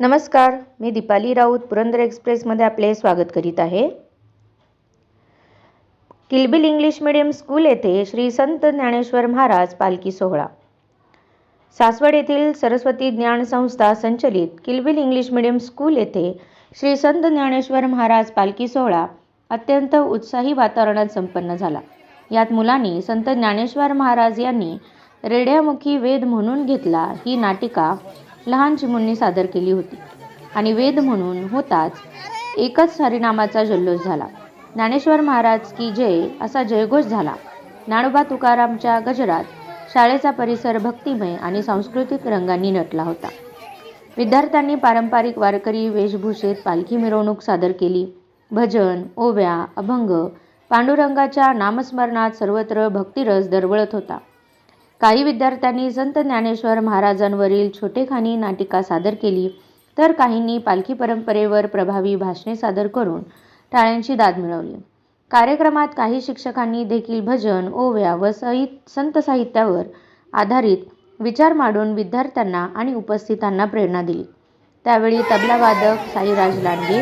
नमस्कार मी दीपाली राऊत पुरंदर एक्सप्रेसमध्ये आपले स्वागत करीत आहे. किलबिल इंग्लिश मिडियम स्कूल येथे श्री संत ज्ञानेश्वर महाराज पालखी सोहळा. सासवड येथील सरस्वती ज्ञान संस्था संचलित किलबिल इंग्लिश मिडियम स्कूल येथे श्री संत ज्ञानेश्वर महाराज पालखी सोहळा अत्यंत उत्साही वातावरणात संपन्न झाला. यात मुलांनी संत ज्ञानेश्वर महाराज यांनी रेड्यामुखी वेद म्हणून घेतला. ही नाटिका लहान चिमुंनी सादर केली होती. आणि वेद म्हणून होताच एकच हरिनामाचा जल्लोष झाला. ज्ञानेश्वर महाराज की जय असा जयघोष झाला. ज्ञानोबा तुकारामच्या गजरात शाळेचा परिसर भक्तिमय आणि सांस्कृतिक रंगांनी नटला होता. विद्यार्थ्यांनी पारंपरिक वारकरी वेशभूषेत पालखी मिरवणूक सादर केली. भजन ओव्या अभंग पांडुरंगाच्या नामस्मरणात सर्वत्र भक्तिरस दरवळत होता. काही विद्यार्थ्यांनी संत ज्ञानेश्वर महाराजांवरील छोटेखानी नाटिका सादर केली. तर काहींनी पालखी परंपरेवर प्रभावी भाषणे सादर करून टाळ्यांची दाद मिळवली. कार्यक्रमात काही शिक्षकांनी देखील भजन ओव्या व सहित संत साहित्यावर आधारित विचार मांडून विद्यार्थ्यांना आणि उपस्थितांना प्रेरणा दिली. त्यावेळी तबलावादक साईराज लांडगे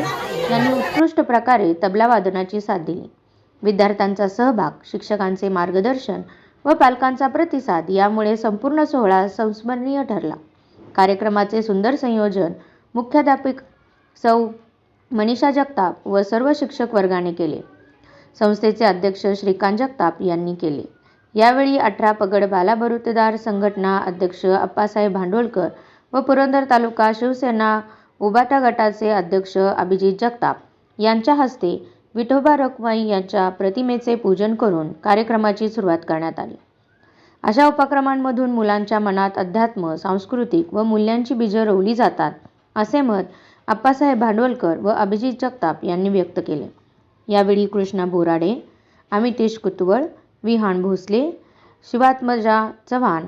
यांनी उत्कृष्ट प्रकारे तबलावादनाची साथ दिली. विद्यार्थ्यांचा सहभाग शिक्षकांचे मार्गदर्शन व पालकांचा प्रतिसाद यामुळे संपूर्ण सोहळा संस्मरणीय ठरला. कार्यक्रमाचे सुंदर संयोजन मुख्याध्यापिक सौ. मनीषा जगताप व सर्व शिक्षक वर्गाने केले. संस्थेचे अध्यक्ष श्रीकांत जगताप यांनी केले. यावेळी अठरा पगड बालाबरुतेदार संघटना अध्यक्ष अप्पासाहेब भांडोलकर व पुरंदर तालुका शिवसेना उबाटा गटाचे अध्यक्ष अभिजित जगताप यांच्या हस्ते विठोबा रखमाई यांच्या प्रतिमेचे पूजन करून कार्यक्रमाची सुरुवात करण्यात आली. अशा उपक्रमांमधून मुलांच्या मनात अध्यात्म सांस्कृतिक व मूल्यांची बीजं रोवली जातात असे मत आप्पासाहेब भांडवलकर व अभिजित जगताप यांनी व्यक्त केले. यावेळी कृष्णा बोराडे अमितेश कुतवळ विहान भोसले शिवात्मजा चव्हाण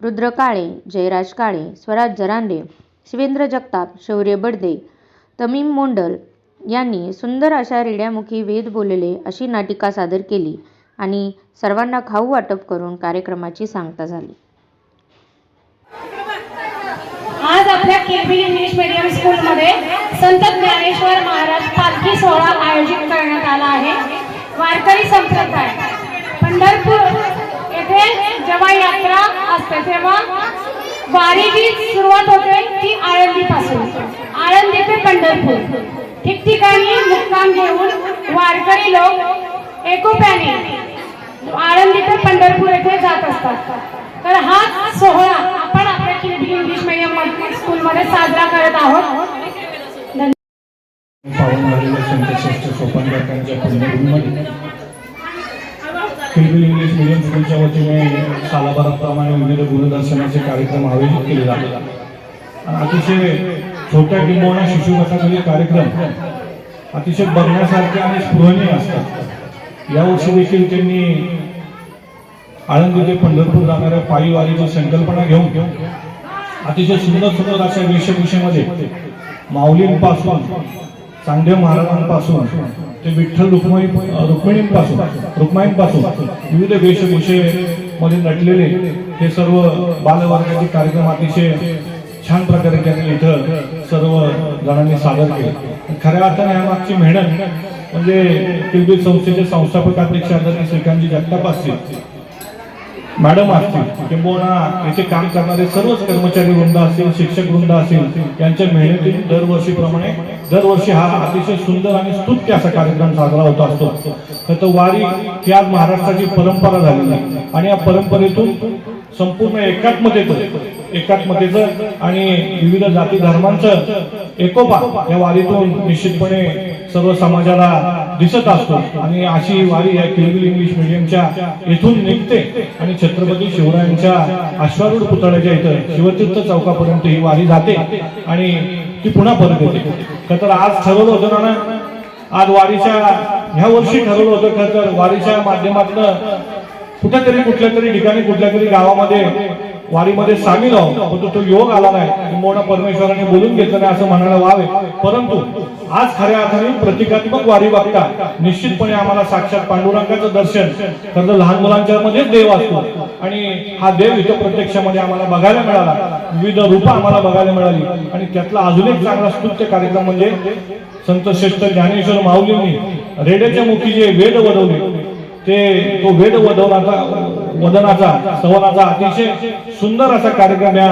रुद्र काळे जयराज काळे स्वराज जरांडे शिवेंद्र जगताप शौर्य बडदे तमीम मोंडल यांनी सुंदर अशा रेड्यामुखी वेद बोलले अशी नाटिका सादर केली आणि सर्वांना खाऊ वाटप करून कार्यक्रमाची सांगता झाली. आज आपल्या केबी इंग्लिश मीडियम स्कूलमध्ये संत ज्ञानेश्वर महाराज पालखी सोहळा आयोजित करण्यात आला आहे. वारकरी संप्रदाय पंढरपूर येथे जेव्हा यात्रा असते तेव्हा वारीची सुरुवात होते ती आळंदीपासून. आळंदी ते पंढरपूर. ठिकठिकाणी मुक्काम घेऊन वारकरी लोक एकोप्याने आळंदी ते पंढरपूर येथे जात असतात तर हा सोहळा आपण आपल्या किरबिल इंग्लिश मिडियम स्कूलमध्ये साजरा करत आहोत धन्यवाद. पावन किलबिल इंग्लिश मिडियम स्कूलच्या वतीने सालाबाराप्रमाणे विविध गुरुदर्शनाचे कार्यक्रम आयोजित केले जातात अतिशय छोट्या किंबहुना शिशु गटातील कार्यक्रम अतिशय बघण्यासारखे आणि स्पृहणीय असतात. यावर्षी देखील त्यांनी आळंदी ते पंढरपूर जाणाऱ्या पायी वारीची संकल्पना घेऊन अतिशय सुंदर सुंदर अशा वेशभूषेमध्ये माऊलींपासून चांगल्या महाराजांपासून ते विठ्ठल रुक्मिणी रुक्मिणींपासून रुक्माईंपासून विविध वेशभूषेमध्ये नटलेले हे सर्व बालवर्गाचे कार्यक्रम अतिशय छान प्रकारे त्यांनी इथं सर्व जणांनी सादर केलं. खऱ्या अर्थाने यामागची मेहनत म्हणजे किलबिल संस्थेचे संस्थापक अध्यक्ष आदरणीय श्रीकांतजी जगताप असतील मॅडम असतील किंबहुना याचे काम करणारे सर्वच कर्मचारी वृंद असतील शिक्षक वृंद असेल यांच्या मेहनतीने दरवर्षीप्रमाणे दरवर्षी हा अतिशय सुंदर आणि स्तुत्य असा कार्यक्रम साजरा होत असतो. तर तर वारी ही आज महाराष्ट्राची परंपरा झालेली आहे. आणि या परंपरेतून संपूर्ण एकात्मतेत एकात्मतेचं आणि विविध जाती धर्मांचं एकोपा या वारीतून निश्चितपणे सर्व समाजाला दिसत असतो. आणि अशी वारी या किलबिल इंग्लिश मिडियमच्या इथून निघते आणि छत्रपती शिवरायांच्या अश्वारूढ पुतळ्याच्या इथं शिवतीर्थ चौकापर्यंत ही वारी जाते आणि ती पुन्हा परत येते. खर तर आज ठरवलं होतं ना आज वारीच्या ह्या वर्षी ठरवलं होतं. खरं तर वारीच्या माध्यमातून कुठेतरी कुठल्या तरी ठिकाणी कुठल्या तरी गावामध्ये वारीमध्ये सामील आहोत परंतु तो योग आला नाही. किंबहुना परमेश्वराने बोलून घेतलं नाही असं म्हणायला व्हावे. परंतु आज खऱ्या अर्थाने प्रतिकात्मक वारी बघता निश्चितपणे आम्हाला साक्षात पांडुरंगाचं दर्शन खरं तर लहान मुलांच्या मध्ये देव असतो. आणि हा देव इथं प्रत्यक्षामध्ये आम्हाला बघायला मिळाला. विविध रूप आम्हाला बघायला मिळाली. आणि त्यातला अजून एक चांगला स्तुत्य कार्यक्रम म्हणजे संत श्रेष्ठ ज्ञानेश्वर माऊलींनी रेड्याच्या मुखी जे वेद वडवले ते तो वेद वधवनाचा वदनाचा सवनाचा अतिशय सुंदर असा कार्यक्रम या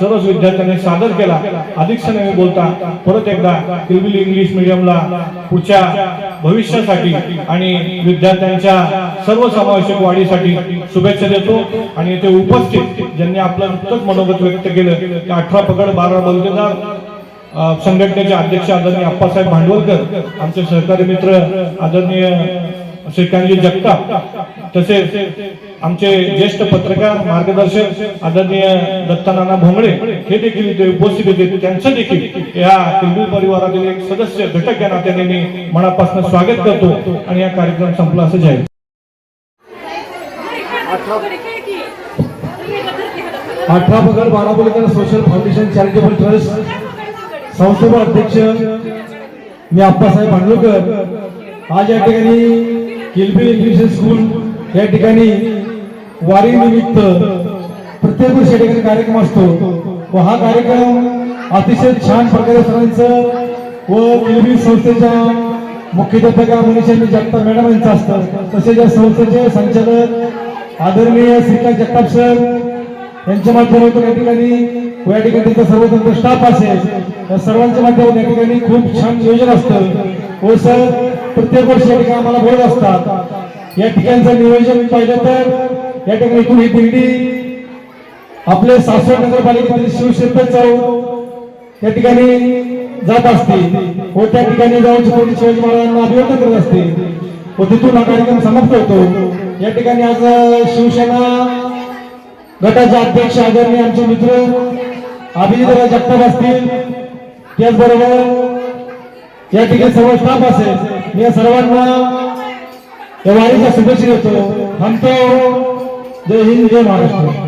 सर्वच विद्यार्थ्यांनी सादर केला. अधिक मी बोलता परत एकदा किलबिल इंग्लिश मिडियमला पुढच्या भविष्यासाठी आणि विद्यार्थ्यांच्या सर्वसमावेशक वाढीसाठी शुभेच्छा देतो. आणि येथे उपस्थित ज्यांनी आपलं नुकतंच मनोगत व्यक्त केलं ते अठरा पकड बारा बलतेदार संघटनेचे अध्यक्ष आदरणीय अप्पासाहेब भांडवलकर आमचे सहकारी मित्र आदरणीय श्रीकांतजी जगताप तसेच आमचे ज्येष्ठ पत्रकार मार्गदर्शक आदरणीय दत्तानाना भोंगडे हे देखील इथे उपस्थित होते. त्यांचं देखील या तेलगू परिवारातील एक सदस्य घटक या नात्याने मी मनापासून स्वागत करतो आणि या कार्यक्रम संपला असं जाहीर. अठरा पगार Barabolikar social foundation charitable trust संस्थेचे अध्यक्ष मी आप्पासाहेब भांडलकर आज या ठिकाणी किलबी इंग्लिश स्कूल या ठिकाणी वारी निमित्त प्रत्येक वर्षी या ठिकाणी कार्यक्रम असतो. व हा कार्यक्रम अतिशय छान प्रकारे सरांचं व किलबी संस्थेच्या मुख्याध्यापिका मनीषांनी जगताप मॅडम यांचं असतं. तसेच या संस्थेचे संचालक आदरणीय श्रीकांत जगताप सर यांच्या माध्यमातून या ठिकाणी व या ठिकाणी त्यांचा सर्वतंत्र स्टाफ असेल. या सर्वांच्या माध्यमातून या ठिकाणी खूप छान नियोजन असतं. व सर प्रत्येक वर्षी या ठिकाणी आम्हाला बोलत असतात. या ठिकाणचं नियोजन पाहिलं तर या ठिकाणी एकूण ही दिंडी आपले सासवड नगरपालिकेमध्ये शिवशिल्प चौक या ठिकाणी जात असते व त्या ठिकाणी जाऊन छत्रपती शिवाजी महाराजांना अभिवादन करत असते व तिथून हा कार्यक्रम समाप्त होतो. या ठिकाणी आज शिवसेना गटाचे अध्यक्ष आदरणीय आमचे मित्र अभिजित जगताप असतील. त्याचबरोबर या ठिकाणी सर्व स्टाफ असेल. या सर्वांना या वारीच्या शुभेच्छा देतो. थांबतो जय हिंद जय महाराष्ट्र.